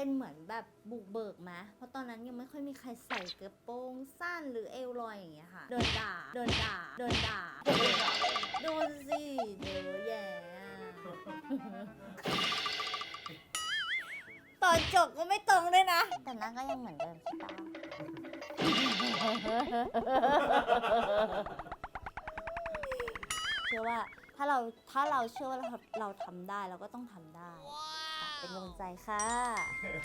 เป็นเหมือนแบบบุกเบิกไหมเพราะตอนนั้นยังไม่ค่อยมีใครใส่กระโปรงสั้นหรือเอวลอยอย่างเงี้ยค่ะโดนด่าโดนด่าโดนด่า โดนสิเดี๋ยวแย่ตอนจบก็ไม่ตรงด้วยนะ แต่นั้นก็ยังเหมือนเดิมใช่ปะเชื่อว่าถ้าเราถ้าเราเชื่อว่าเราเราทำได้เราก็ต้องทำได้ เป็นกำลังใจค่ะ สวัสด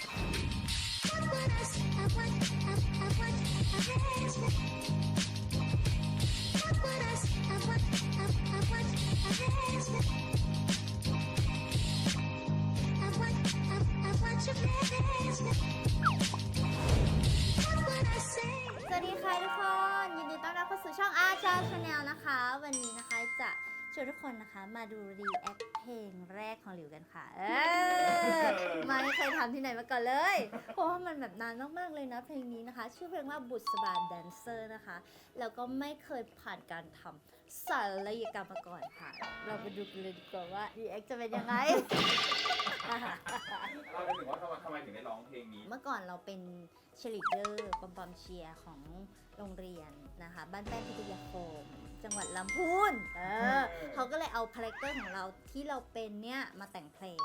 ีค่ะทุกคน ยินดีต้อนรับเข้าสู่ช่องอาชาชาแนลนะคะ วันนี้นะคะจะ ชวนทุกคนนะคะมาดูรีแอคเพลงแรกของหลิวกันค่ะ เออไม่เคยทำที่ไหนมาก่อนเลย เพราะว่ามันแบบนานมากๆเลยนะเพลงนี้นะคะ ชื่อเพลงว่าบุษบาแดนเซอร์นะคะ แล้วก็ไม่เคยผ่านการทำศัลยกรรมมาก่อนค่ะ เราไปดูกันเลยดีกว่าว่ารีแอคจะเป็นยังไง เราไปถึงว่าทำไมทำไมถึงได้ร้องเพลงนี้ เมื่อก่อนเราเป็น เชลิเดอร์ปอมปอมเชียร์ของโรงเรียนนะคะ บ้านแป้นพิทยาคม จังหวัดลำพูนเออเขาก็เลยเอาคาแรคเตอร์ของเราที่เราเป็นเนี่ยมาแต่งเพลง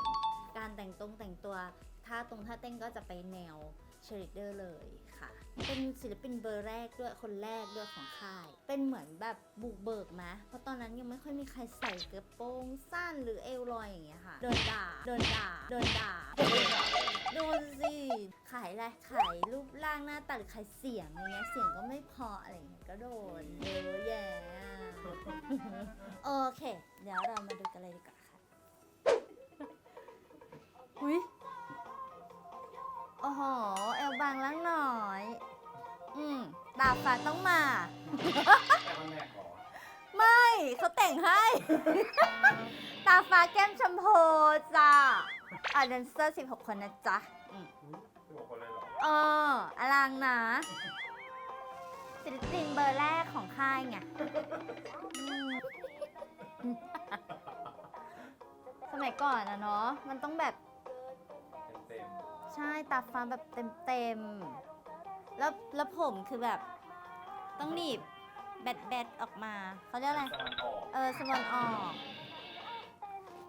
การแต่งตรงแต่งตัวท่าตรงท่าเต้นก็จะไปแนวเชลิเดอร์เลยค่ะ เป็นศิลปินเบอร์แรกด้วยคนแรกด้วยของค่าย เป็นเหมือนแบบบุกเบิกไหมเพราะตอนนั้นยังไม่ค่อยมีใครใส่กระโปรงสั้นหรือเอวลอยอย่างเงี้ยค่ะโดนด่าโดนด่าโดนด่าโดนสิ ขายอะไรขายรูปร่างหน้าตาหรือขายเสียงอะไรเงี้ย เสียงก็ไม่พออะไรเงี้ยก็โดนเยอะแยะโอเค เดี๋ยวเรามาดูกันเลยดีกว่าค่ะ อุ้ยโอ้โห เอวบางล่างหน่อย อืมตาฟ้าต้องมา แต่คนแรกขอไม่เขาแต่งให้ ตาฟ้าแก้มชมพูจ้า อะแดนเซอร์ 16 คนนะจ๊ะอืมคือบอกคนเลยเหรอเอออลังนะศิลปินเบอร์แรกของค่ายไงอืมสมัยก่อนอะเนาะมันต้องแบบ เต็มใช่ตาฟ้าแบบเต็มๆ แล้วแล้วผมคือแบบ ต้องหนีบแบดแบดออกมา เขาเรียกอะไร ๆตะวันออกเออสมอนออก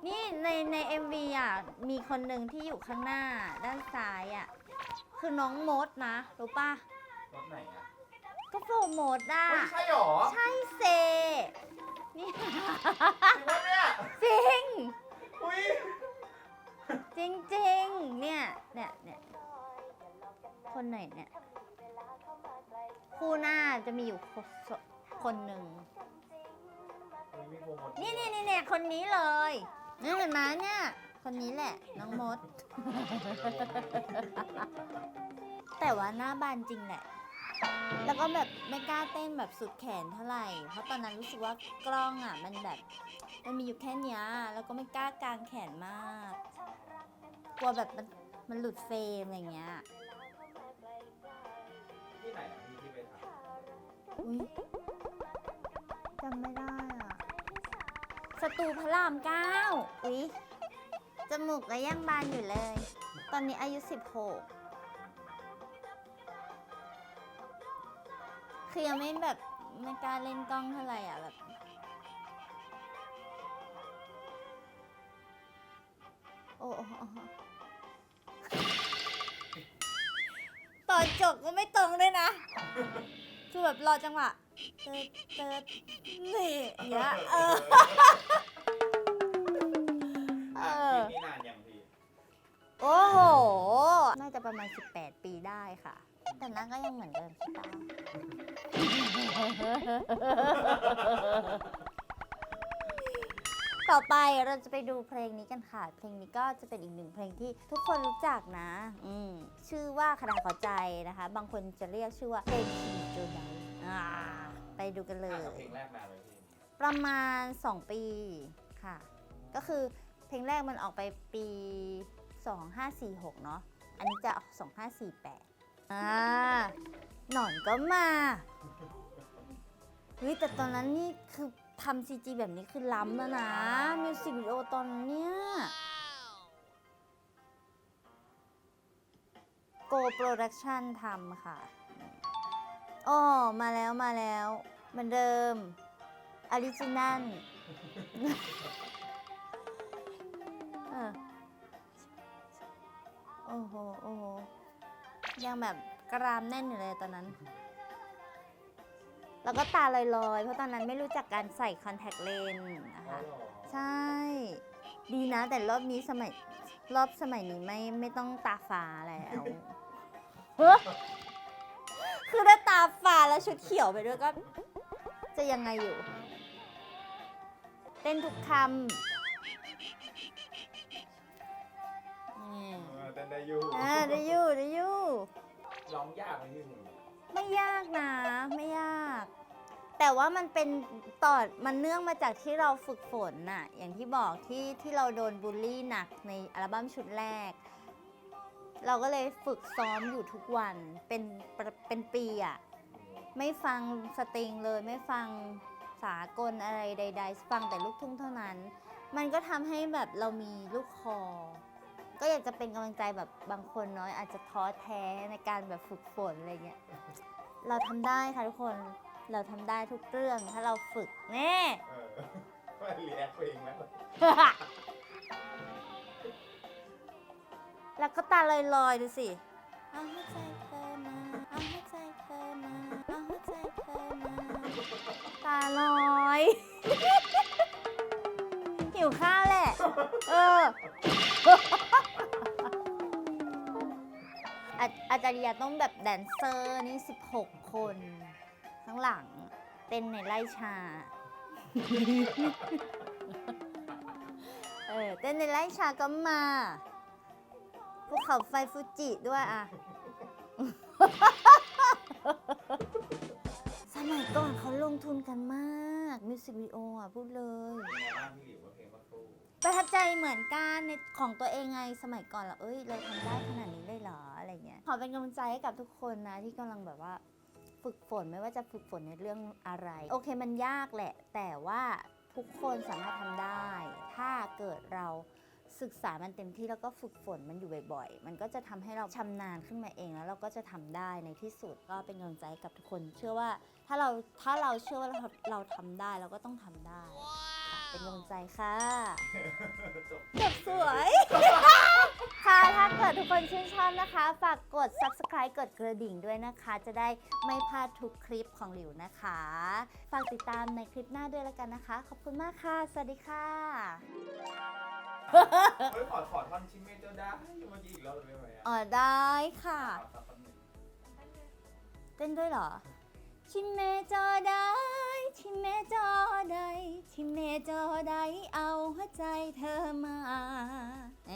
นี่ในใน MV อะมีคนหนึ่งที่อยู่ข้างหน้าด้านซ้ายอะคือน้องมดนะรู้ป่ะรถไหนอะก็โฟมดอะไม่ใช่หรอ ใช่เซนี่จริงปะเนี่ยจริงอุ้ยจริงจริงๆเนี่ยเนี่ยเนี่ยคนไหนเนี่ยคู่หน้าจะมีอยู่คนคนหนึ่งอุ๊ยมีโปรโมทนี่นี่นี่เนี่ยคนนี้เลย นี่เห็นไหมเนี่ย คนนี้แหละ น้องมด แต่ว่าหน้าบานจริงแหละ แล้วก็แบบไม่กล้าเต้นแบบสุดแขนเท่าไหร่ เพราะตอนนั้นรู้สึกว่ากล้องอะ มันแบบ มันมีอยู่แค่เนี้ย แล้วก็ไม่กล้ากางแขนมาก กลัวแบบมันมันหลุดเฟรมอะไรเงี้ย ที่ไหนอะที่ที่ไปถ่ายอุ้ยจำไม่ได้อะ สตูพระรามเก้าอุ้ยจมูกก็ยังบานอยู่เลย ตอนนี้อายุ 16 คือยังไม่แบบไม่กล้าเล่นกล้องเท่าไหร่อะแบบโอ้โอ้โอ้ตอนจบก็ไม่ตรงด้วยนะ คือแบบรอจังหวะ เติร์ดเติร์ดนี่อย่างเงี้ยเออ เออ คลิปนี้นานยังพี่โอ้โห น่าจะประมาณ 18 ปีได้ค่ะ แต่หนั้นก็ยังเหมือนเดิมใช่ปะต่อไปเราจะไปดูเพลงนี้กันค่ะ เพลงนี้ก็จะเป็นอีกหนึ่งเพลงที่ทุกคนรู้จักนะ อืมชื่อว่าคาราขอใจนะคะ บางคนจะเรียกชื่อว่าเพลงจไดอ่า ไปดูกันเลอะยกับเพลงแรกนานเลยพี่ประมาณ 2 ปีค่ะ ก็คือเพลงแรกมันออกไปปี 2546 เนาะ อันนี้จะ2548 อ่า หนอนก็มาเฮ้ยแต่ตอนนั้นนี่คือทำซีจีแบบนี้คือล้ำแล้วนะ มิวสิกวิดีโอตอนเนี้ยโกโปรดักชันทำค่ะ อ๋อมาแล้วมาแล้วเหมือนเดิมออริจินัลเออโอ้โห โอ้โห ยังแบบกรามแน่นอยู่เลยตอนนั้น แล้วก็ตาลอยๆ เพราะตอนนั้นไม่รู้จักการใส่คอนแทคเลนส์นะอ๋อคะเหรอใช่ ดีนะแต่รอบนี้สมัย รอบสมัยนี้ไม่ไม่ต้องตาฟ้าแล้ว คือถ้าตาฟ้าแล้วชุดเขียวไปด้วยก็ จะยังไงอยู่ เต้นทุกคำนี่เออเต้นได้อยู่อ่าได้อยู่ได้อยู่ ร้องยากไหมพี่หนูไม่ยากนะ ไม่ยาก แต่ว่ามันเป็นต่อมันเนื่องมาจากที่เราฝึกฝนน่ะ อย่างที่บอกที่ที่เราโดนบูลลี่หนักในอัลบั้มชุดแรก เราก็เลยฝึกซ้อมอยู่ทุกวันเป็นประเป็นปีอะไม่ฟังสตริงเลยไม่ฟังสากลอะไรใด ๆ ฟังแต่ลูกทุ่งเท่านั้น มันก็ทำให้แบบเรามีลูกคอ ก็อยากจะเป็นกำลังใจแบบบางคนเนาะอาจจะท้อแท้ในการแบบฝึกฝนอะไรเงี้ยเราทำได้ค่ะทุกคนเราทำได้ทุกเรื่องถ้าเราฝึกแน่เออว่าเรียกเพลงแล้ว แล้วก็ตาลอยๆดูสิเอาหัวใจเธอมาเอาหัวใจเธอมาเอาหัวใจเธอมาตาลอย หิวข้าวแหละ เออ อาอาจารย์ยาต้องแบบแดนเซอร์นี่ 16 คน ข้างหลังเต้นในไร่ชา เออเต้นในไร่ชาก็มา ภูเขาไฟฟูจิด้วยอะ สมัยก่อนเขาลงทุนกันมากมิวสิกวิดีโออะ พูดเลยเป็นไงบ้างพี่หลิวว่าเพลงว่าครูประทับใจเหมือนกันในของตัวเองไงสมัยก่อนเราเอ้ย เราทำได้ขนาดนี้เลยเหรออะไรเงี้ยขอเป็นกำลังใจให้กับทุกคนนะ ที่กำลังแบบว่า ฝึกฝนไม่ว่าจะฝึกฝนในเรื่องอะไร โอเคมันยากแหละ แต่ว่าทุกคนสามารถทำได้ ถ้าเกิดเรา ศึกษามันเต็มที่แล้วก็ฝึกฝนมันอยู่บ่อยๆ มันก็จะทำให้เราชำนาญขึ้นมาเองแล้วเราก็จะทำได้ในที่สุดก็เป็นกำลังใจให้กับทุกคน เชื่อว่าถ้าเราถ้าเราเชื่อว่าเราเราทำได้เราก็ต้องทำได้ค่ะเป็นกำลังใจค่ะจบจบสวยค่ะถ้าเกิดทุกคนชื่นชอบนะคะ ฝากกด subscribe กดกระดิ่งด้วยนะคะ จะได้ไม่พลาดทุกคลิปของหลิวนะคะ ฝากติดตามในคลิปหน้าด้วยแล้วกันนะคะ ขอบคุณมากค่ะ สวัสดีค่ะ ขอขอท่อนชิมเมเจอร์ได้ยังเมื่อกี้อีกรอบเลยไหมอะอ๋อได้ค่ะเต้นด้วยเหรอ ชิมเมเจอได้ชิมเมเจอได้ชิมเมเจอได้เอาหัวใจเธอมาเอ